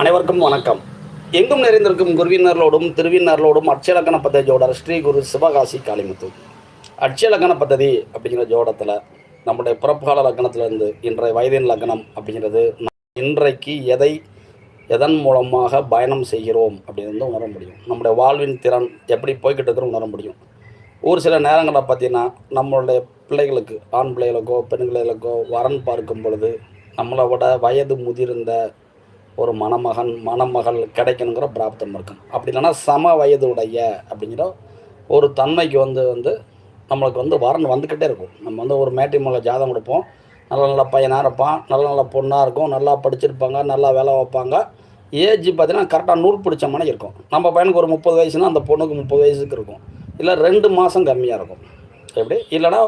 அனைவருக்கும் வணக்கம். எங்கும் நிறைந்திருக்கும் குருவினர்களோடும் திருவினர்களோடும் அட்சலக்கண பத்ததியோட ஸ்ரீ குரு சிவகாசி காளிமுத்து. அட்சலக்கண பத்ததி அப்படிங்கிற ஜோடத்தில் நம்முடைய பிறப்புகால லக்கணத்திலிருந்து இன்றைய வயதின் லக்னம் அப்படிங்கிறது இன்றைக்கு எதை எதன் மூலமாக பயணம் செய்கிறோம் அப்படின்னு உணர முடியும். நம்முடைய வாழ்வின் திறன் எப்படி போய்கிட்டு இருக்கிறோம் உணர முடியும். ஒரு சில நேரங்களில் பார்த்தீங்கன்னா நம்மளுடைய பிள்ளைகளுக்கு ஆண் பிள்ளைகளுக்கோ பெண் பிள்ளைகளுக்கோ வரன் பார்க்கும் பொழுது நம்மளை விட வயது முதிர்ந்த ஒரு மணமகன் மணமகள் கிடைக்கணுங்கிற பிராப்தம் இருக்கும். அப்படி இல்லைன்னா சம வயது உடைய அப்படிங்கிற ஒரு தன்மைக்கு வந்து வந்து நம்மளுக்கு வந்து வரன் வந்துக்கிட்டே இருக்கும். நம்ம வந்து ஒரு மேட்டி மூலம் ஜாதகம் கொடுப்போம். நல்ல நல்ல பையனாக இருப்பான் நல்ல நல்ல பொண்ணாக இருக்கும் நல்லா படிச்சிருப்பாங்க நல்லா வேலை வைப்பாங்க. ஏஜ் பார்த்தீங்கன்னா கரெக்டாக நூல் பிடிச்ச மாதிரி இருக்கும். நம்ம பையனுக்கு ஒரு முப்பது வயசுனா அந்த பொண்ணுக்கு முப்பது வயசுக்கு இருக்கும். இல்லை ரெண்டு மாதம் கம்மியாக இருக்கும். எப்படி? இல்லைன்னா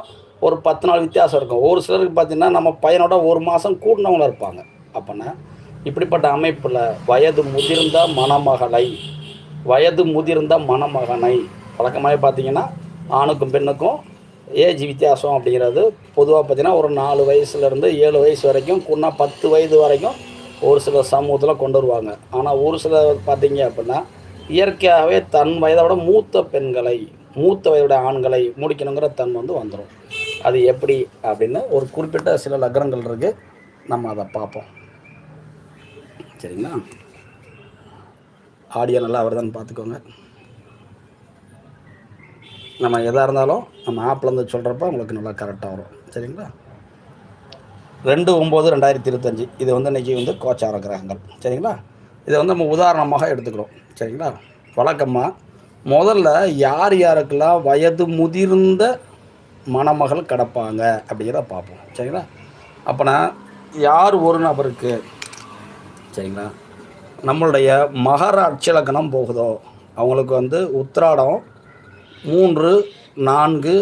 ஒரு பத்து நாள் வித்தியாசம் இருக்கும். ஒரு சிலருக்கு பார்த்தீங்கன்னா நம்ம பையனோட ஒரு மாதம் கூடினவங்களாக இருப்பாங்க. அப்போனா இப்படிப்பட்ட அமைப்பில் வயது முதிர்ந்த மணமகளை வயது முதிர்ந்த மணமகனை வழக்கமாகவே பார்த்தீங்கன்னா ஆணுக்கும் பெண்ணுக்கும் ஏஜ் வித்தியாசம் அப்படிங்கிறது பொதுவாக பார்த்தீங்கன்னா ஒரு நாலு வயசுலேருந்து ஏழு வயசு வரைக்கும் குன்னா பத்து வயது வரைக்கும் ஒரு சில சமூகத்தில் கொண்டு வருவாங்க. ஆனால் ஒரு சில பார்த்தீங்க அப்படின்னா இயற்கையாகவே தன் வயதை விட மூத்த பெண்களை மூத்த வயதுடைய ஆண்களை முடிக்கணுங்கிற தன் வந்து வந்துடும் அது எப்படி அப்படின்னு ஒரு குறிப்பிட்ட சில லக்னங்கள் இருக்குது நம்ம அதை பார்ப்போம். சரிங்களா? ஆடியோ நல்லா வருதான்னு பார்த்துக்கோங்க. நம்ம எதாக இருந்தாலும் நம்ம ஆப்லேருந்து சொல்கிறப்ப உங்களுக்கு நல்லா கரெக்டாக வரும். சரிங்களா? ரெண்டு ஒம்பது ரெண்டாயிரத்தி இருபத்தஞ்சி. இது வந்து இன்றைக்கி வந்து கோச்சார கிரகங்கள். சரிங்களா? இதை வந்து நம்ம உதாரணமாக எடுத்துக்கிறோம். சரிங்களா? வழக்கமாக முதல்ல யார் யாருக்கெல்லாம் வயது முதிர்ந்த மணமகள் கிடப்பாங்க அப்படிங்கிறத பார்ப்போம். சரிங்களா? அப்போனா யார் ஒரு நபருக்கு சரிங்களா? நம்மளுடைய மகர அட்சலக்கணம் போகுதோ? அவங்களுக்கு வந்து உத்திராடம் மூன்று நான்கு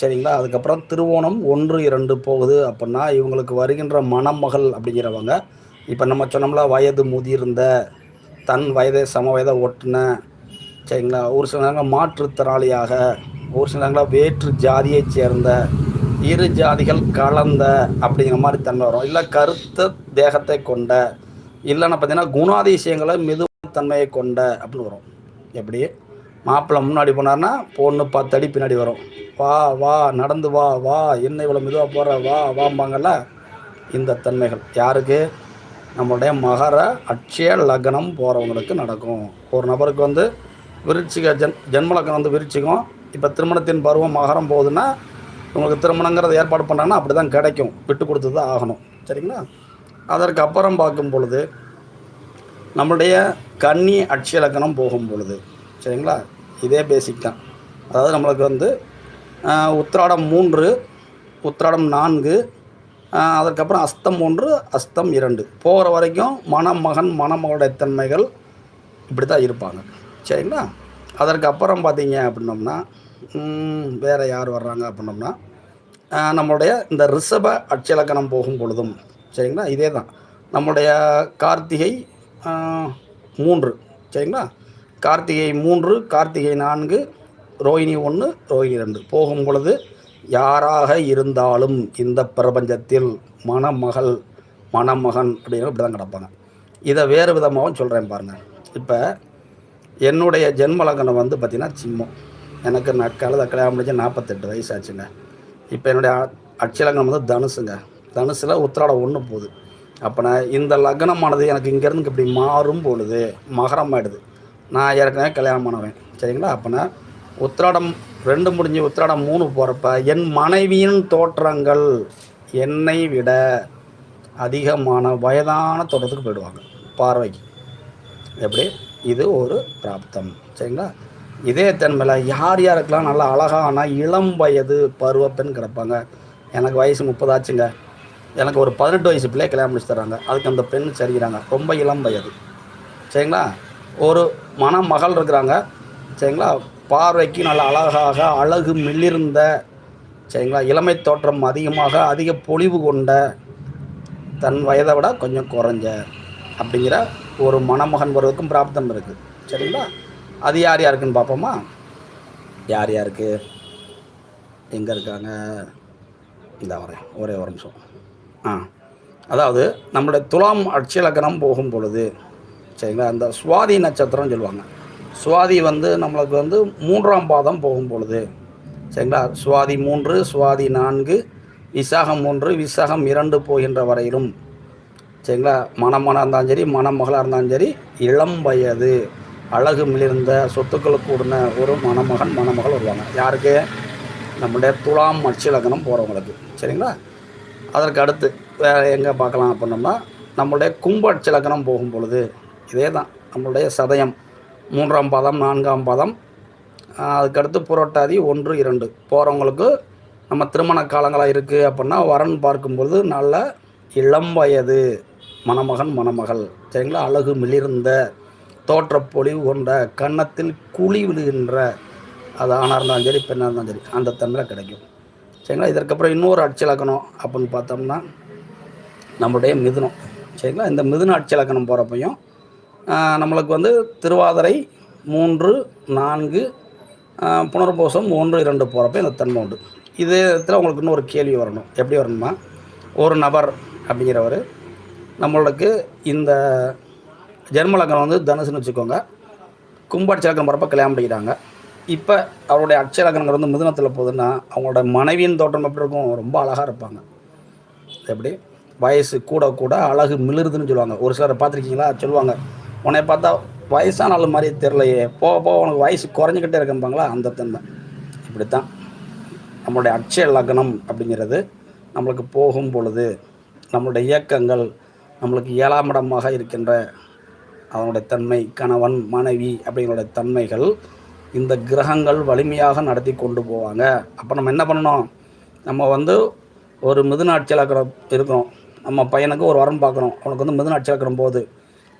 சரிங்களா? அதுக்கப்புறம் திருவோணம் ஒன்று இரண்டு போகுது அப்படின்னா இவங்களுக்கு வருகின்ற மணமகள் அப்படிங்கிறவங்க இப்போ நம்ம சொன்னோம்ல வயது முதிர்ந்த தன் வயதை சம வயதை ஒட்டின சரிங்களா? ஒரு சில நேரங்கள் மாற்றுத்திறனாளியாக ஒரு சில வேற்று ஜாதியை சேர்ந்த இரு ஜாதிகள் கலந்த அப்படிங்கிற மாதிரி தன்மை வரும். இல்லை கருத்த தேகத்தை கொண்ட இல்லைன்னா பார்த்தீங்கன்னா குணாதிசயங்களை மெதுவான தன்மையை கொண்ட அப்படின்னு வரும். எப்படி? மாப்பிள்ளை முன்னாடி போனார்னா பொண்ணு பத்து அடி பின்னாடி வரும். வா வா நடந்து வா வா என்ன இவ்வளோ மெதுவாக போகிற வா வாம்பாங்கல்ல? இந்த தன்மைகள். யாருக்கு? நம்மளுடைய மகர அட்சய லக்னம் போகிறவங்களுக்கு நடக்கும். ஒரு நபருக்கு வந்து விருச்சிக ஜன் ஜென்ம லக்னம் வந்து விருச்சிகம் இப்போ திருமணத்தின் பருவம் மகரம் போகுதுன்னா உங்களுக்கு திருமணங்கிறத ஏற்பாடு பண்ணாங்கன்னா அப்படி தான் கிடைக்கும். விட்டு கொடுத்து தான் ஆகணும். சரிங்களா? அதற்கு அப்புறம் பார்க்கும் பொழுது நம்மளுடைய கன்னி அட்சியலக்கணம் போகும் பொழுது. சரிங்களா? இதே பேசிக் தான். அதாவது நம்மளுக்கு வந்து உத்திராடம் மூன்று உத்திராடம் நான்கு அதற்கப்புறம் அஸ்தம் ஒன்று அஸ்தம் இரண்டு. போகிற வரைக்கும் மணமகன் மணமகளுடைய தன்மைகள் இப்படி தான் இருப்பாங்க. சரிங்களா? அதற்கு அப்புறம் பார்த்தீங்க அப்படின்னோம்னா வேற யார் வர்றாங்க அப்படின்னோம்னா நம்மளுடைய இந்த ரிஷப அட்சலக்கணம் போகும் பொழுதும் சரிங்களா? இதே தான் நம்முடைய கார்த்திகை மூன்று சரிங்களா? கார்த்திகை மூன்று கார்த்திகை நான்கு ரோஹிணி ஒன்று ரோஹிணி ரெண்டு. போகும் பொழுது யாராக இருந்தாலும் இந்த பிரபஞ்சத்தில் மணமகள் மணமகன் அப்படின்னு இப்படி தான் கிடப்பாங்க. இதை வேறு விதமாகவும் சொல்கிறேன் பாருங்கள் இப்போ என்னுடைய ஜென்மலக்கணம் வந்து பார்த்திங்கன்னா சிம்மம். எனக்கு நான் கழுத கல்யாணம் முடிஞ்சு நாற்பத்தெட்டு வயசு ஆச்சுங்க இப்போ என்னுடைய அ- வந்து தனுசுங்க. தனுசில் உத்திராடம் ஒன்று போகுது. அப்போ நான் இந்த லக்னமானது எனக்கு இங்கேருந்து இப்படி மாறும் பொழுது மகரம் ஆகிடுது நான் ஏற்கனவே கல்யாணம் பண்ணுவேன். சரிங்களா? அப்போனா உத்திராடம் ரெண்டு முடிஞ்சு உத்திராடம் மூணு போகிறப்ப என் மனைவியின் தோற்றங்கள் என்னை விட அதிகமான வயதான தோற்றத்துக்கு போயிடுவாங்க பார்வைக்கு. எப்படி? இது ஒரு பிராப்தம். சரிங்களா? இதே தன்மையில் யார் யாருக்கெல்லாம் நல்லா அழகான இளம் வயது பருவ பெண் கிடப்பாங்க? எனக்கு வயசு முப்பதாச்சுங்க எனக்கு ஒரு பதினெட்டு வயசு பிள்ளையை கல்யாணம் முடிச்சு தராங்க அதுக்கு அந்த பெண் சரிக்கிறாங்க ரொம்ப இளம் வயது. சரிங்களா? ஒரு மணமகள் இருக்கிறாங்க. சரிங்களா? பார்வைக்கு நல்ல அழகாக அழகு மிளிர்ந்த சரிங்களா? இளமை தோற்றம் அதிகமாக அதிக பொலிவு கொண்ட தன் வயதை விட கொஞ்சம் குறைஞ்ச அப்படிங்கிற ஒரு மணமகன் வருவதற்கும் பிராப்தம் இருக்குது சரிங்களா? அது யார் யாருக்குன்னு பார்ப்போமா? யார் யாருக்கு? எங்கே இருக்காங்க? இந்த வரேன் ஒரே ஒரு நிமிஷம். ஆ அதாவது நம்மளுடைய துலாம் அட்சலக்கணம் போகும் பொழுது சரிங்களா அந்த சுவாதி நட்சத்திரம்னு சொல்லுவாங்க. சுவாதி வந்து நம்மளுக்கு வந்து மூன்றாம் பாதம் போகும் பொழுது சரிங்களா சுவாதி மூன்று சுவாதி நான்கு விசாகம் மூன்று விசாகம் இரண்டு போகின்ற வரையிலும் சரிங்களா மணமனாக இருந்தாலும் சரி மணமகளாக இருந்தாலும் சரி இளம் வயது. அழகு மிளிர்ந்த சொத்துக்களுக்கு உடன ஒரு மணமகன் மணமகள் வருவாங்க. யாருக்கு? நம்முடைய துலாம் மட்சிலக்கணம் போகிறவங்களுக்கு சரிங்களா? அதற்கு அடுத்து வேறு எங்கே பார்க்கலாம் அப்படின்னோம்னா நம்மளுடைய கும்ப அட்சலக்கணம் போகும் பொழுது இதே தான் நம்மளுடைய சதயம் மூன்றாம் பாதம் நான்காம் பாதம் அதுக்கடுத்து புரட்டாதி ஒன்று இரண்டு. போகிறவங்களுக்கு நம்ம திருமண காலங்களாக இருக்குது அப்படின்னா வரன் பார்க்கும்பொழுது நல்ல இளம் வயது மணமகன் மணமகள். சரிங்களா? அழகு மிளிர்ந்த தோற்றப்பொழிவு கொண்ட கன்னத்தில் குழி விழுகின்ற அது ஆணாக இருந்தாலும் சரி பெண்ணாக இருந்தாலும் சரி அந்த தன்மையில் கிடைக்கும். சரிங்களா? இதற்கப்புறம் இன்னொரு அட்சலக்கணம் அப்படின்னு பார்த்தோம்னா நம்மளுடைய மிதுனம். சரிங்களா? இந்த மிதுன அட்சலக்கணம் போகிறப்பையும் நம்மளுக்கு வந்து திருவாதிரை மூன்று நான்கு புனர்போசம் மூன்று இரண்டு போகிறப்ப இந்த தன்மை உண்டு. இது இடத்துல உங்களுக்கு இன்னொரு கேள்வி வரணும். எப்படி வரணுமா ஒரு நபர் அப்படிங்கிறவர் நம்மளுக்கு இந்த ஜென்மலக்கணம் வந்து தனுசுன்னு வச்சுக்கோங்க. கும்பாட்சி லக்னம் போகிறப்ப கல்யாணம் பண்ணிக்கிறாங்க. இப்போ அவருடைய அட்சலக்கணங்கள் வந்து மிதுனத்தில் போகுதுன்னா அவங்களோட மனைவியின் தோற்றம் எப்படி இருக்கும்? ரொம்ப அழகாக இருப்பாங்க. எப்படி? வயசு கூட கூட அழகு மிளிருதுன்னு சொல்லுவாங்க. ஒரு சிலர் பார்த்துருக்கீங்களா? சொல்லுவாங்க. உன்னை பார்த்தா வயசான ஆள் மாதிரி தெரிலையே போக போக உனக்கு வயசு குறைஞ்சிக்கிட்டே இருக்கம்பாங்களா? அந்த தன்மை. இப்படித்தான். நம்மளுடைய அட்சய லக்னம் அப்படிங்கிறது நம்மளுக்கு போகும் பொழுது நம்மளுடைய இயக்கங்கள் நம்மளுக்கு ஏழாம் இடமாக இருக்கின்ற அவனுடைய தன்மை கணவன் மனைவி அப்படிங்கிற தன்மைகள் இந்த கிரகங்கள் வலிமையாக நடத்தி கொண்டு போவாங்க. அப்போ நம்ம என்ன பண்ணணும்? நம்ம வந்து ஒரு மிதுநாட்சி லக்கணம் இருக்கிறோம். நம்ம பையனுக்கு ஒரு வரம் பார்க்கணும். அவனுக்கு வந்து மிதுநாட்சி லக்கணம் போகுது.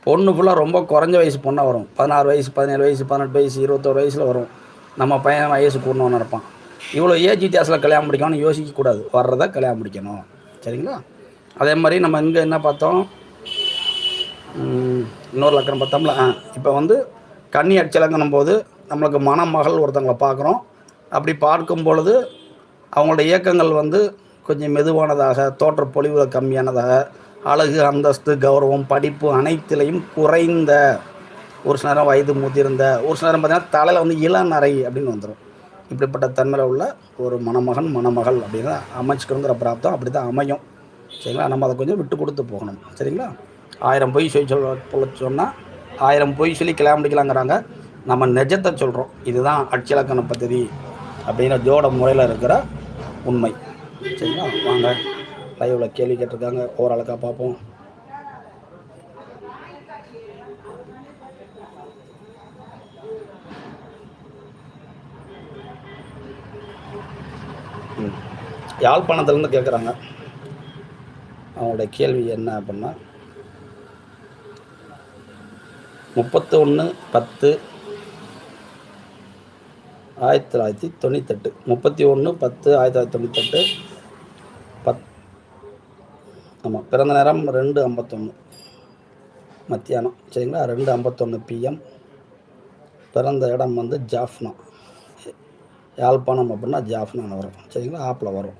பொண்ணு ஃபுல்லாக ரொம்ப குறைஞ்ச வயசு பொண்ணாக வரும். பதினாறு வயசு பதினேழு வயசு பதினெட்டு வயசு இருபத்தோரு வயசில் வரும். நம்ம பையன் வயசு கூடணும்னு இருப்பான் இவ்வளோ ஏஜ் வித்தியாசத்தில் கல்யாணம் முடிக்கணும்னு யோசிக்கக்கூடாது. வர்றதை கல்யாணம் முடிக்கணும். சரிங்களா? அதே மாதிரி நம்ம இங்கே என்ன பார்த்தோம்? இன்னொரு லக்கணம் பார்த்தோம்ல ஆ. இப்போ வந்து கன்னி அச்சலங்கணும் போது நம்மளுக்கு மணமகள் ஒருத்தங்களை பார்க்குறோம். அப்படி பார்க்கும் பொழுது அவங்களோட இயக்கங்கள் வந்து கொஞ்சம் மெதுவானதாக தோற்ற பொலிவு கம்மியானதாக அழகு அந்தஸ்து கௌரவம் படிப்பு அனைத்திலையும் குறைந்த ஒரு சில நேரம் வயது முதிர்ந்த ஒரு சில நேரம் பார்த்தீங்கன்னா தலையில் வந்து இளநரை அப்படின்னு வந்துடும் இப்படிப்பட்ட தன்மையில் உள்ள ஒரு மணமகன் மணமகள் அப்படின்னு அமைச்சுக்கணுங்கிற பிராப்தம் அப்படி தான் அமையும். சரிங்களா? நம்ம அதை கொஞ்சம் விட்டு கொடுத்து போகணும். சரிங்களா? ஆயிரம் பொய் சொல்லி சொல்ல சொன்னால் ஆயிரம் பொய் சொல்லி கல்யாணம் நம்ம நிஜத்தை சொல்கிறோம் இதுதான் அட்சலக்கண பദ്ധதி அப்படிங்கிற ஜோட முறையில் இருக்கிற உண்மை. சரிங்களா? வாங்க. லைவில் கேள்வி கேட்டிருக்காங்க. ஓரளவுக்காக பார்ப்போம். யாழ்ப்பாணத்துலேருந்து கேட்குறாங்க அவங்களுடைய கேள்வி என்ன அப்படின்னா முப்பத்தி ஒன்று பத்து ஆயிரத்தி தொள்ளாயிரத்தி தொண்ணூத்தெட்டு. முப்பத்தி ஒன்று பத்து ஆயிரத்தி தொள்ளாயிரத்தி தொண்ணூத்தெட்டு. பத் ஆமாம் பிறந்த நேரம் ரெண்டு ஐம்பத்தொன்று மத்தியானம் சரிங்களா? ரெண்டு ஐம்பத்தொன்று பிஎம் பிறந்த இடம் வந்து ஜாஃப்னா. யாழ்ப்பாணம் அப்படின்னா ஜாஃப்னான்னு வரும். சரிங்களா? ஆப்பில் வரும்.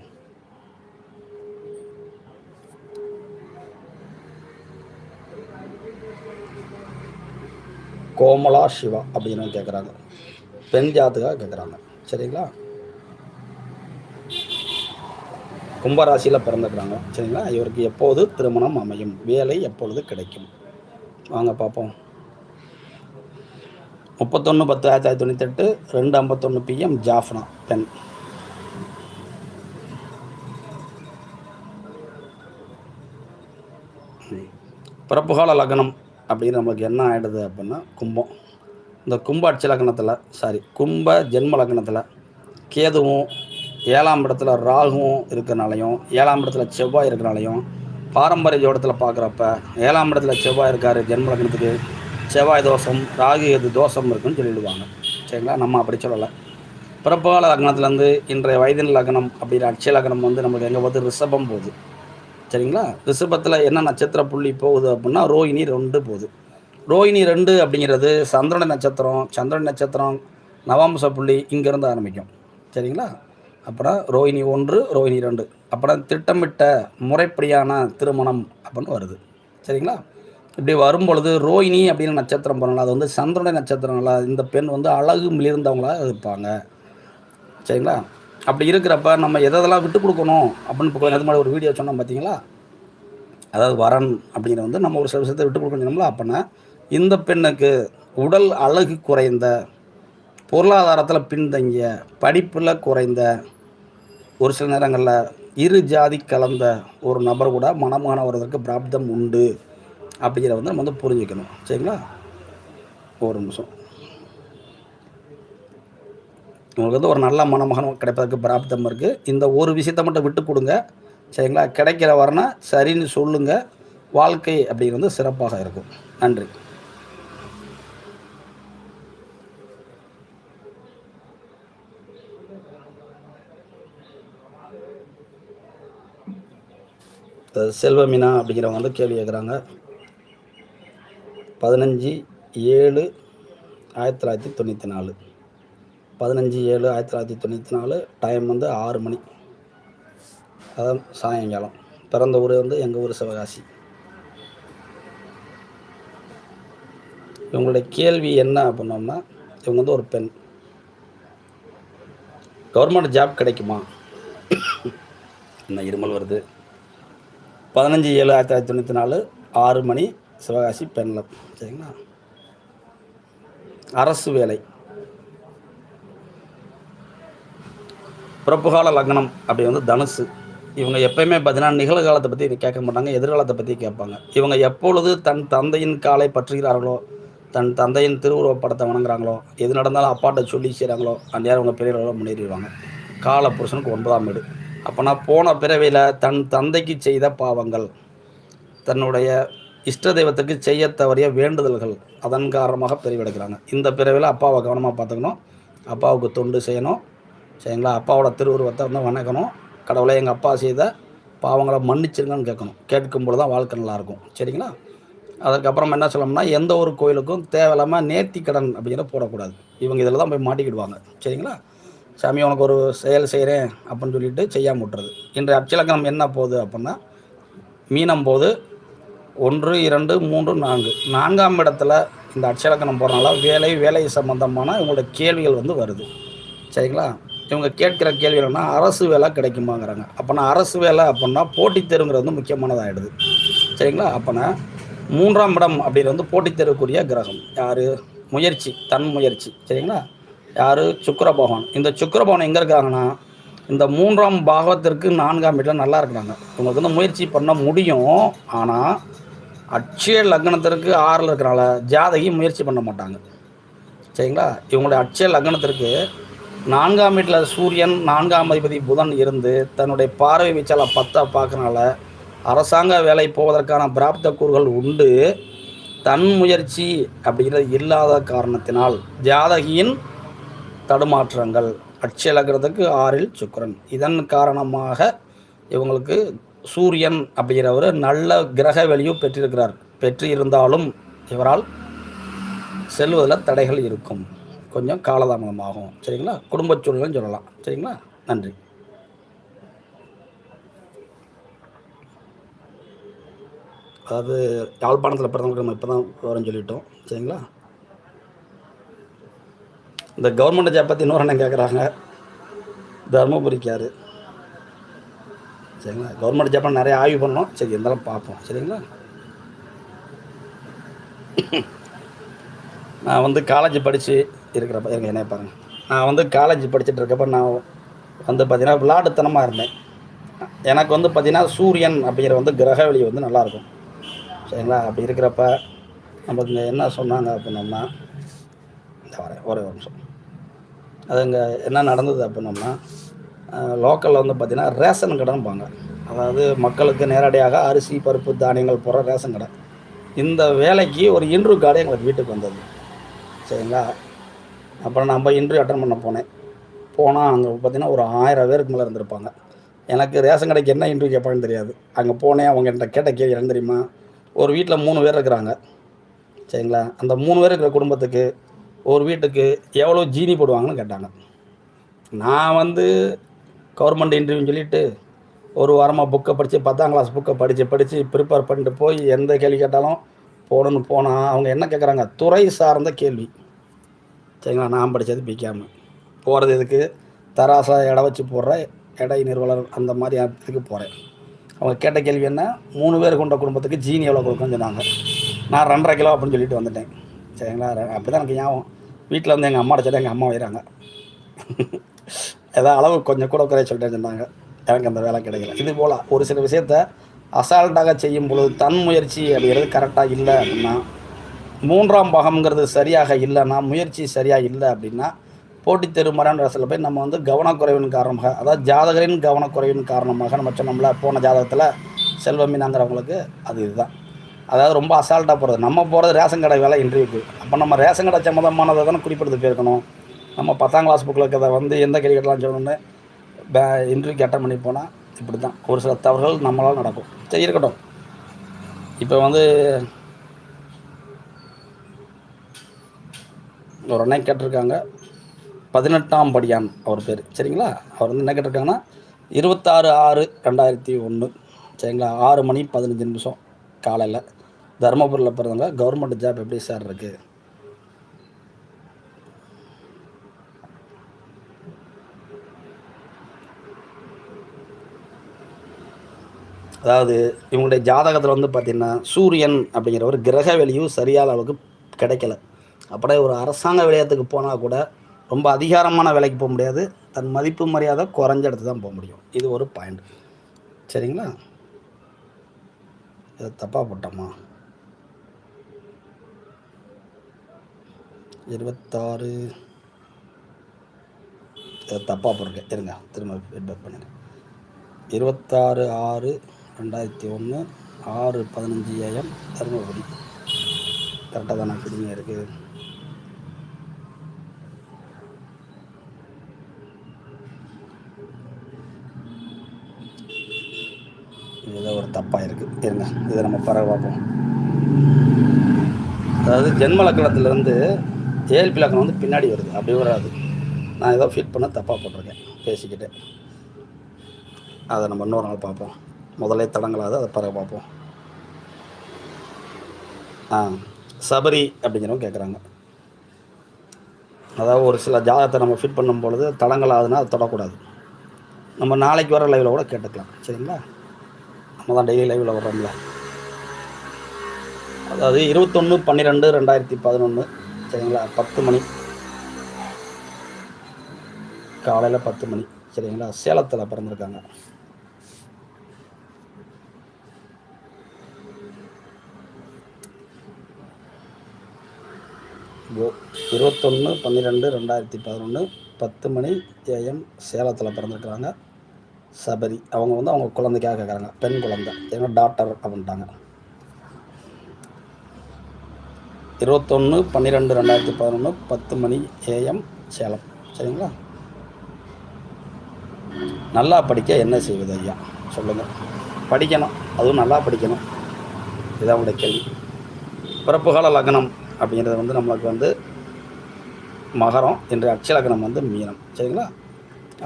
கோமலா சிவா அப்படின்னு கேட்குறாங்க பெண் ஜாத்துக்காக கேட்குறாங்க சரிங்களா? கும்பராசியில் பிறந்துக்கிறாங்க சரிங்களா? இவருக்கு எப்போது திருமணம் அமையும்? வேலை எப்பொழுது கிடைக்கும்? வாங்க பார்ப்போம் முப்பத்தொன்று பத்து ஆயிரத்தி தொள்ளாயிரத்தி தொண்ணூத்தெட்டு ரெண்டு ஐம்பத்தொன்று பிஎம் ஜாஃப்னா பெண். பிறப்புகால லக்னம் அப்படின்னு நம்மளுக்கு என்ன ஆகிடுது அப்படின்னா கும்பம். இந்த கும்ப அட்சி லக்னத்தில் சாரி கும்ப ஜென்ம லக்னத்தில் கேதுவும் ஏழாம் இடத்துல ராகுவும் இருக்கிறனாலையும் ஏழாம் இடத்துல செவ்வாய் இருக்கிறனாலையும் பாரம்பரிய ஜோடத்தில் பார்க்குறப்ப ஏழாம் இடத்துல செவ்வாய் இருக்கார் ஜென்ம லக்னத்துக்கு செவ்வாய் தோஷம் ராகு எது தோஷம் இருக்குன்னு சொல்லிடுவாங்க. சரிங்களா? நம்ம அப்படி சொல்லலை. பிறப்பால லக்னத்துலேருந்து இன்றைய வயதின் லக்னம் அப்படின்ற அட்சய லக்னம் வந்து நமக்கு எங்கே போகுது ரிஷபம் போகுது. சரிங்களா? ரிஷபத்தில் என்ன நட்சத்திர புள்ளி போகுது அப்படின்னா ரோஹிணி ரெண்டு போகுது. ரோஹிணி ரெண்டு அப்படிங்கிறது சந்திரன நட்சத்திரம் சந்திரன் நட்சத்திரம் நவாம்ச புள்ளி இங்கேருந்து ஆரம்பிக்கும். சரிங்களா? அப்புறம் ரோஹிணி ஒன்று ரோஹிணி ரெண்டு. அப்புறம் திட்டமிட்ட முறைப்படியான திருமணம் அப்படின்னு வருது. சரிங்களா? இப்படி வரும்பொழுது ரோஹிணி அப்படின்னு நட்சத்திரம் பண்ணலாம் அது வந்து சந்திரனை நட்சத்திரங்களா இந்த பெண் வந்து அழகு மிளிர்ந்தவங்களாக இருப்பாங்க. சரிங்களா? அப்படி இருக்கிறப்ப நம்ம எதெல்லாம் விட்டு கொடுக்கணும் அப்படின்னு இப்போ கொஞ்சம் மாதிரி ஒரு வீடியோ சொன்னோம் பார்த்தீங்களா? அதாவது வரன் அப்படிங்கிற வந்து நம்ம ஒரு சில விஷயத்தை விட்டு கொடுக்கணும்ல அப்படின்னா இந்த பெண்ணுக்கு உடல் அழகு குறைந்த பொருளாதாரத்தில் பின்தங்கிய படிப்பில் குறைந்த ஒரு சில நேரங்களில் இரு ஜாதி கலந்த ஒரு நபர் கூட மனமான வருவதற்கு பிராப்தம் உண்டு அப்படிங்கிறத வந்து நம்ம வந்து புரிஞ்சுக்கணும். சரிங்களா? ஒரு நிமிஷம். உங்களுக்கு வந்து ஒரு நல்ல மணமகன் கிடைப்பதற்கு பிராப்தம் இருக்குது இந்த ஒரு விஷயத்தை மட்டும் விட்டு கொடுங்க. சரிங்களா? கிடைக்கிற வரனா சரின்னு சொல்லுங்கள் வாழ்க்கை அப்படிங்கிறது சிறப்பாக இருக்கும். நன்றி. செல்வமினா அப்படிங்கிறவங்க வந்து கேள்வி கேட்குறாங்க பதினஞ்சு ஏழு ஆயிரத்தி தொள்ளாயிரத்தி தொண்ணூற்றி நாலு. பதினஞ்சு ஏழு ஆயிரத்தி தொள்ளாயிரத்தி தொண்ணூற்றி நாலு டைம் வந்து ஆறு மணி. அதான் சாயங்காலம். பிறந்த ஊர் வந்து எங்கள் ஊர் சிவகாசி. இவங்களுடைய கேள்வி என்ன அப்படின்னோம்னா இவங்க வந்து ஒரு பெண். கவர்மெண்ட் ஜாப் கிடைக்குமா? என்ன இருமல் வருது? பதினஞ்சு ஏழு ஆயிரத்தி தொள்ளாயிரத்தி தொண்ணூற்றி நாலு ஆறு மணி சிவகாசி பெண்ணில் சரிங்களா? அரசு வேலை. பிறப்புகால லக்னம் அப்படி வந்து தனுசு. இவங்க எப்பயுமே பார்த்தீங்கன்னா நிகழ்காலத்தை பற்றி கேட்க மாட்டாங்க எதிர்காலத்தை பற்றி கேட்பாங்க. இவங்க எப்பொழுது தன் தந்தையின் காலை பற்றுகிறார்களோ தன் தந்தையின் திருவுருவப்படத்தை வணங்குறாங்களோ எது நடந்தாலும் அப்பாட்ட சொல்லி செய்கிறாங்களோ அந்த நேரம் அவங்க பெரியவர்களோட முன்னேறிடுவாங்க. கால புருஷனுக்கு ஒன்பதாம் வீடு. அப்போனா போன பிறவியில் தன் தந்தைக்கு செய்த பாவங்கள் தன்னுடைய இஷ்ட தெய்வத்துக்கு செய்ய தவறிய வேண்டுதல்கள் அதன் காரணமாக பிரிவெடுக்கிறாங்க. இந்த பிறவியில் அப்பாவை கவனமாக பார்த்துக்கணும். அப்பாவுக்கு தொண்டு செய்யணும். சரிங்களா? அப்பாவோட திருவுருவத்தை வந்து வணக்கணும் கடவுளை எங்கள் அப்பா செய்த பாவங்களை மன்னிச்சிருங்கன்னு கேட்கணும். கேட்கும்போது தான் வாழ்க்கை நல்லாயிருக்கும் சரிங்களா? அதுக்கப்புறம் என்ன சொல்லணும்னா எந்த ஒரு கோயிலுக்கும் தேவையில்லாமல் நேர்த்தி கடன் அப்படிங்கிற போடக்கூடாது. இவங்க இதில் தான் போய் மாட்டிக்கிடுவாங்க. சரிங்களா? சாமி உனக்கு ஒரு செயல் செய்கிறேன் அப்படின்னு சொல்லிட்டு செய்யாமல் விட்டுறது. இன்றைய அச்சலக்கணம் என்ன போகுது அப்படின்னா மீனம் போது ஒன்று இரண்டு மூன்று நான்கு. நான்காம் இடத்துல இந்த அச்சலக்கணம் போகிறனால வேலை வேலை சம்மந்தமான இவங்களோட கேள்விகள் வந்து வருது. சரிங்களா? இவங்க கேட்குற கேள்வி என்னன்னா அரசு வேலை கிடைக்குமாங்கிறாங்க. அப்போனா அரசு வேலை அப்படின்னா போட்டித் தேர்வுங்கிறது வந்து முக்கியமானதாகிடுது சரிங்களா? அப்போனா மூன்றாம் இடம் அப்படிங்கிறது வந்து போட்டித் தேர்வுக்குரிய கிரகம். யார்? முயற்சி தன் முயற்சி. சரிங்களா? யார்? சுக்கர பகவான் இந்த சுக்கர பகவான் எங்கே இருக்காங்கன்னா இந்த மூன்றாம் பாகத்திற்கு நான்காம் வீட்டில் நல்லா இருக்கிறாங்க. இவங்களுக்கு வந்து முயற்சி பண்ண முடியும். ஆனால் அட்சய லக்னத்திற்கு ஆறில் இருக்கிறனால ஜாதகி முயற்சி பண்ண மாட்டாங்க. சரிங்களா? இவங்களுடைய அட்சய லக்னத்திற்கு நான்காம் வீட்டில் சூரியன் நான்காம் அதிபதி புதன் இருந்து தன்னுடைய பார்வை வீச்சால் பத்தா பார்க்கறனால அரசாங்க வேலை போவதற்கான பிராப்த கூறுகள் உண்டு. தன் முயற்சி அப்படிங்கிறது இல்லாத காரணத்தினால் ஜாதகியின் தடுமாற்றங்கள். அட்சயலகிறதுக்கு ஆறில் சுக்கரன். இதன் காரணமாக இவங்களுக்கு சூரியன் அப்படிங்கிறவர் நல்ல கிரக வெளியும் பெற்றிருக்கிறார். பெற்று இருந்தாலும் இவரால் செல்வதில் தடைகள் இருக்கும். கொஞ்சம் காலதாமதமாகும். சரிங்களா? குடும்ப சூழல்னு சொல்லலாம். சரிங்களா? நன்றி. அதாவது யாழ்ப்பாணத்தில் பிறந்தவங்களுக்கு நம்ம இப்போ தான் விவரம் சொல்லிட்டோம். சரிங்களா? இந்த கவர்மெண்ட் ஜாப் பற்றி இன்னொரு அண்ணன் கேட்குறாங்க தருமபுரிக்காரு. சரிங்களா? கவர்மெண்ட் ஜாப்பை நிறைய ஆய்வு பண்ணோம் சரி இருந்தாலும் பார்ப்போம். சரிங்களா? நான் வந்து காலேஜ் படித்து இருக்கிறப்ப இருக்க என்ன பாருங்கள் நான் வந்து காலேஜ் படிச்சுட்டு இருக்கப்ப நான் வந்து பார்த்தீங்கன்னா விளாடுத்தனமாக இருந்தேன். எனக்கு வந்து பார்த்திங்கன்னா சூரியன் அப்படிங்கிற வந்து கிரக வெளி வந்து நல்லாயிருக்கும் சரிங்களா? அப்படி இருக்கிறப்ப நமக்கு இங்கே என்ன சொன்னாங்க அப்படின்னோம்னா இந்த வரேன் ஒரே ஒரு நிமிஷம். அது இங்கே என்ன நடந்தது அப்படின்னோம்னா லோக்கலில் வந்து பார்த்திங்கன்னா ரேஷன் கடைன்பாங்க அதாவது மக்களுக்கு நேரடியாக அரிசி பருப்பு தானியங்கள் போகிற ரேஷன் கடை. இந்த வேலைக்கு ஒரு இன்று கார்டு எங்களுக்கு வீட்டுக்கு வந்தது. சரிங்களா? அப்புறம் நான் இன்டர்வியூ அட்டன் பண்ண போனேன். போனால் அங்கே பார்த்தீங்கன்னா ஒரு ஆயிரம் பேருக்கு மேலே இருந்திருப்பாங்க. எனக்கு ரேஷன் கடைக்கு என்ன இன்டர்வியூ கேட்பாங்கன்னு தெரியாது. அங்கே போனேன் அவங்க என்கிட்ட கேட்ட கேள்வி என்ன தெரியுமா? ஒரு வீட்டில் மூணு பேர் இருக்கிறாங்க. சரிங்களா? அந்த மூணு பேர் இருக்கிற குடும்பத்துக்கு ஒரு வீட்டுக்கு எவ்வளோ ஜீனி போடுவாங்கன்னு கேட்டாங்க. நான் வந்து கவர்மெண்ட் இன்டர்வியூன்னு சொல்லிட்டு ஒரு வாரமாக புக்கை படித்து பத்தாம் கிளாஸ் புக்கை படித்து படித்து ப்ரிப்பேர் பண்ணிட்டு போய் எந்த கேள்வி கேட்டாலும் போகணுன்னு போனால் அவங்க என்ன கேட்குறாங்க துறை சார்ந்த கேள்வி. சரிங்களா? நான் படித்தது பிகாமு போகிறது இதுக்கு தராசா இடம் வச்சு போடுற இடை நிறுவனர் அந்த மாதிரி இதுக்கு போகிறேன் அவங்க கேட்ட கேள்வி என்ன? மூணு பேர் கொண்ட குடும்பத்துக்கு ஜீனி எவ்வளோ கொடுக்கணும்னு சொன்னாங்க. நான் ரெண்டரை கிலோ அப்படின்னு சொல்லிட்டு வந்துட்டேன். சரிங்களா? அப்படி தான் எனக்கு ஞாபகம். வீட்டில் வந்து எங்கள் அம்மா அடிச்சா எங்கள் அம்மா வைறாங்க. ஏதாவது அளவு கொஞ்சம் கூட குறைய சொல்லிட்டேன்னு சொன்னாங்க. எனக்கு அந்த வேலை கிடைக்கல. இது போல் ஒரு சில விஷயத்த அசால்ட்டாக செய்யும் பொழுது தன் முயற்சி அப்படிங்கிறது கரெக்டாக இல்லை அப்படின்னா மூன்றாம் பாகம்ங்கிறது சரியாக இல்லைன்னா முயற்சி சரியாக இல்லை அப்படின்னா போட்டித் தேர்வு மாதிரியான ரசத்தில் போய் நம்ம வந்து கவனக்குறைவின் காரணமாக அதாவது ஜாதகரின் கவனக்குறைவின் காரணமாக நம்ம சொன்னோம்ல போன ஜாதகத்தில் செல்வமீனாங்கிறவங்களுக்கு அது இதுதான். அதாவது ரொம்ப அசால்ட்டாக போகிறது நம்ம போகிறது ரேஷன் கடை வேலை இன்டர்வியூக்கு. அப்போ நம்ம ரேஷன் கடை சம்மந்தமானதை தானே குறிப்பிடுத்து போயிருக்கணும் நம்ம பத்தாம் கிளாஸ் புக்கில் இருக்கிறத வந்து எந்த கேள்வி கேட்டலாம் சொல்லணும்னு பே இன்டர்வியூக்கு அட்டன் பண்ணி போனால் இப்படி தான் ஒரு சில தவறுகள் நம்மளால் நடக்கும். சரி இருக்கட்டும். இப்போ வந்து ஒரு அண்ணன் கேட்டிருக்காங்க. பதினெட்டாம் படியான் அவர் பேர். சரிங்களா? அவர் வந்து என்ன கேட்டிருக்காங்கன்னா இருபத்தாறு ஆறு ரெண்டாயிரத்தி ஒன்று சரிங்களா? ஆறு மணி பதினஞ்சு நிமிஷம் காலையில். தருமபுரியில் பிறந்தவங்க. கவர்மெண்ட் ஜாப் எப்படி சார் இருக்குது அதாவது இவங்களுடைய ஜாதகத்தில் வந்து பார்த்திங்கன்னா சூரியன் அப்படிங்கிற ஒரு கிரக வெளியும் சரியான அளவுக்கு கிடைக்கல. அப்படியே ஒரு அரசாங்க விளையாட்டுக்கு போனால் கூட ரொம்ப அதிகாரமான வேலைக்கு போக முடியாது. தன் மதிப்பு மரியாதை குறைஞ்ச இடத்து தான் போக முடியும். இது ஒரு பாயிண்ட் சரிங்களா? இது தப்பாக போட்டோமா? இருபத்தாறு. இது தப்பாக போட்டிருக்கேன். இருங்க திரும்ப ஃபீட்பேக் பண்ணிடுறேன் இருபத்தாறு ஆறு ரெண்டாயிரத்தி ஒன்று ஆறு பதினஞ்சு ஏஎம் தருமபுரி. கரெக்டாக தானே ஃபிட்டிங்காக இருக்குது ஏதோ ஒரு தப்பாக இருக்குது இருங்க இதை நம்ம பரவ பார்ப்போம். அதாவது ஜென்ம லக்கணத்துலேருந்து ஏஎல்பி லக்கணம் வந்து பின்னாடி வருது அப்படி வராது. நான் ஏதோ ஃபிட் பண்ண தப்பாக போட்டிருக்கேன் பேசிக்கிட்டு. அதை நம்ம இன்னொரு நாள் பார்ப்போம். முதலே தடங்களாது அதை பிறகு பார்ப்போம். ஆ சபரி அப்படிங்கிறவங்க கேட்குறாங்க அதாவது ஒரு சில ஜாதகத்தை நம்ம ஃபிட் பண்ணும் பொழுது தடங்களாதுன்னா அதை தொடக்கூடாது. நம்ம நாளைக்கு வர லைவில் கூட கேட்டுக்கலாம் சரிங்களா? நம்ம தான் டெய்லி லைவில் வர்றோம்ல. அதாவது இருபத்தொன்று பன்னிரெண்டு ரெண்டாயிரத்தி பதினொன்று சரிங்களா? பத்து மணி. காலையில் பத்து மணி. சரிங்களா? சேலத்தில் பிறந்திருக்காங்க. இருபத்தொன்று பன்னிரெண்டு ரெண்டாயிரத்தி பதினொன்று பத்து மணி ஏஎம் சேலத்தில் பிறந்திருக்கிறாங்க. சபரி. அவங்க வந்து அவங்க குழந்தைக்காக கேட்குறாங்க பெண் குழந்தை. ஏன்னா டாக்டர் அப்படின்ட்டாங்க. இருபத்தொன்று பன்னிரெண்டு ரெண்டாயிரத்தி பதினொன்று பத்து மணி ஏஎம் சேலம். சரிங்களா? நல்லா படிக்க என்ன செய்வது ஐயா? சொல்லுங்கள் படிக்கணும். அதுவும் நல்லா படிக்கணும். இதான் உங்களுடைய கேள்வி. பிறப்புகால லக்னம் அப்படிங்கிறது வந்து நம்மளுக்கு வந்து மகரம் என்ற லக்னம் வந்து மீனம். சரிங்களா?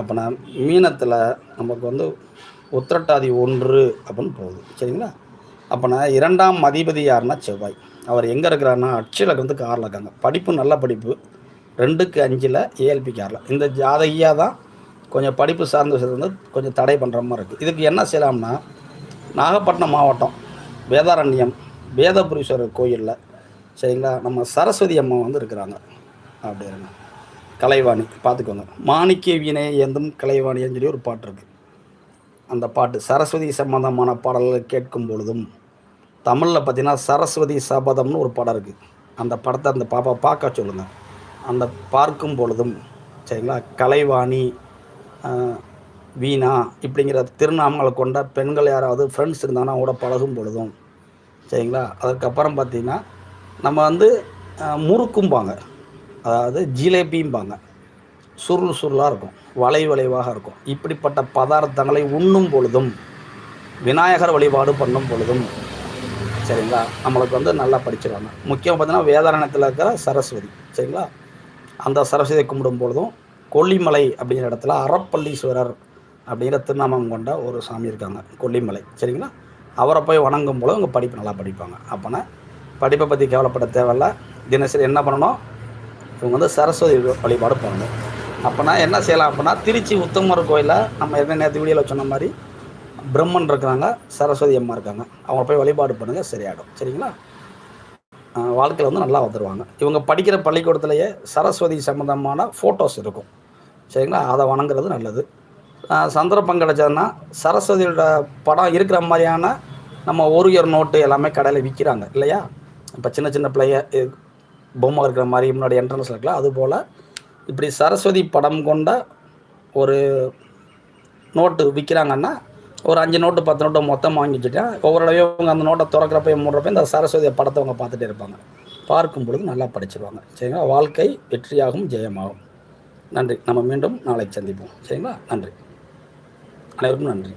அப்போ நான் மீனத்தில் நமக்கு வந்து உத்திரட்டாதி ஒன்று அப்படின்னு போகுது. சரிங்களா? அப்போ நான் இரண்டாம் அதிபதி யாருன்னா செவ்வாய். அவர் எங்கே இருக்கிறாருன்னா அட்சலக வந்து காரில் இருக்காங்க. படிப்பு நல்ல படிப்பு. ரெண்டுக்கு அஞ்சில் ஏஎல்பி காரில். இந்த ஜாதகியாக தான் கொஞ்சம் படிப்பு சார்ந்த விஷயத்தை வந்து கொஞ்சம் தடை பண்ணுற மாதிரி இருக்குது இதுக்கு என்ன செய்யலாம்னா நாகப்பட்டினம் மாவட்டம் வேதாரண்யம் வேதபுரீஸ்வரர் கோயிலில் சரிங்களா? நம்ம சரஸ்வதி அம்மா வந்து இருக்கிறாங்க. அப்படிங்க கலைவாணி பார்த்துக்கோங்க. மாணிக்க வீணை எந்தும் கலைவாணின்னு சொல்லி ஒரு பாட்டு இருக்குது அந்த பாட்டு சரஸ்வதி சம்பந்தமான பாடல்கள் கேட்கும் பொழுதும் தமிழில் பார்த்தீங்கன்னா சரஸ்வதி சபதம்னு ஒரு படம் இருக்குது அந்த படத்தை அந்த பாப்பா பார்க்க சொல்லுங்கள் அந்த பார்க்கும் பொழுதும் சரிங்களா கலைவாணி வீணா இப்படிங்கிற திருநாமங்களை கொண்ட பெண்கள் யாராவது ஃப்ரெண்ட்ஸ் இருந்தாங்கன்னா கூட பழகும் பொழுதும் சரிங்களா அதுக்கப்புறம் பார்த்தீங்கன்னா நம்ம வந்து முறுக்கும்பாங்க. அதாவது ஜிலேபிம்பாங்க. சுருள் சுருளாக இருக்கும். வளை வளைவாக இருக்கும். இப்படிப்பட்ட பதார்த்தங்களை உண்ணும் பொழுதும் விநாயகர் வழிபாடு பண்ணும் பொழுதும் சரிங்களா? நம்மளுக்கு வந்து நல்லா படிச்சிருவாங்க. முக்கியம் பார்த்தீங்கன்னா வேதாரணத்தில் இருக்கிற சரஸ்வதி சரிங்களா? அந்த சரஸ்வதியை கும்பிடும் பொழுதும் கொல்லிமலை அப்படிங்கிற இடத்துல அறப்பள்ளீஸ்வரர் அப்படிங்கிற திருநாமம் கொண்ட ஒரு சாமி இருக்காங்க. கொல்லிமலை சரிங்களா? அவரை போய் வணங்கும் போது அவங்க படிப்பு நல்லா படிப்பாங்க. அப்போனா படிப்பை பற்றி கேவலப்பட தேவையில்ல. தினசரி என்ன பண்ணணும்? இவங்க வந்து சரஸ்வதி வழிபாடு பண்ணணும். அப்போனா என்ன செய்யலாம் அப்படின்னா திருச்சி உத்தமர் கோயிலில் நம்ம என்ன நேற்று வீடியோவில் சொன்ன மாதிரி பிரம்மன் இருக்கிறாங்க சரஸ்வதி அம்மா இருக்காங்க. அவங்க போய் வழிபாடு பண்ணுங்கள் சரியாயிடும். சரிங்களா? வாழ்க்கையில் வந்து நல்லா வந்துடுவாங்க இவங்க படிக்கிற பள்ளிக்கூடத்துலேயே சரஸ்வதி சம்மந்தமான ஃபோட்டோஸ் இருக்கும். சரிங்களா? அதை வணங்குறது நல்லது. சந்தர்ப்பம் கிடைச்சதுன்னா சரஸ்வதியோட படம் இருக்கிற மாதிரியான நம்ம ஒரு இயர் நோட்டு எல்லாமே கடையில் விற்கிறாங்க இல்லையா? இப்போ சின்ன சின்ன பிள்ளைய பொம்மை இருக்கிற மாதிரி முன்னாடி என்ட்ரன்ஸ் இருக்கலாம் அதுபோல் இப்படி சரஸ்வதி படம் கொண்ட ஒரு நோட்டு விற்கிறாங்கன்னா ஒரு அஞ்சு நோட்டு பத்து நோட்டு மொத்தம் வாங்கி வச்சுட்டேன். ஒவ்வொரு தடவையும் அவங்க அந்த நோட்டை திறக்கிறப்ப மூடுறப்ப இந்த சரஸ்வதி படத்தை அவங்க பார்த்துட்டே இருப்பாங்க. பார்க்கும் பொழுது நல்லா படிச்சிருவாங்க. சரிங்களா? வாழ்க்கை வெற்றியாகும் ஜெயமாகும். நன்றி. நம்ம மீண்டும் நாளைக்கு சந்திப்போம். சரிங்களா? நன்றி. அனைவருக்கும் நன்றி.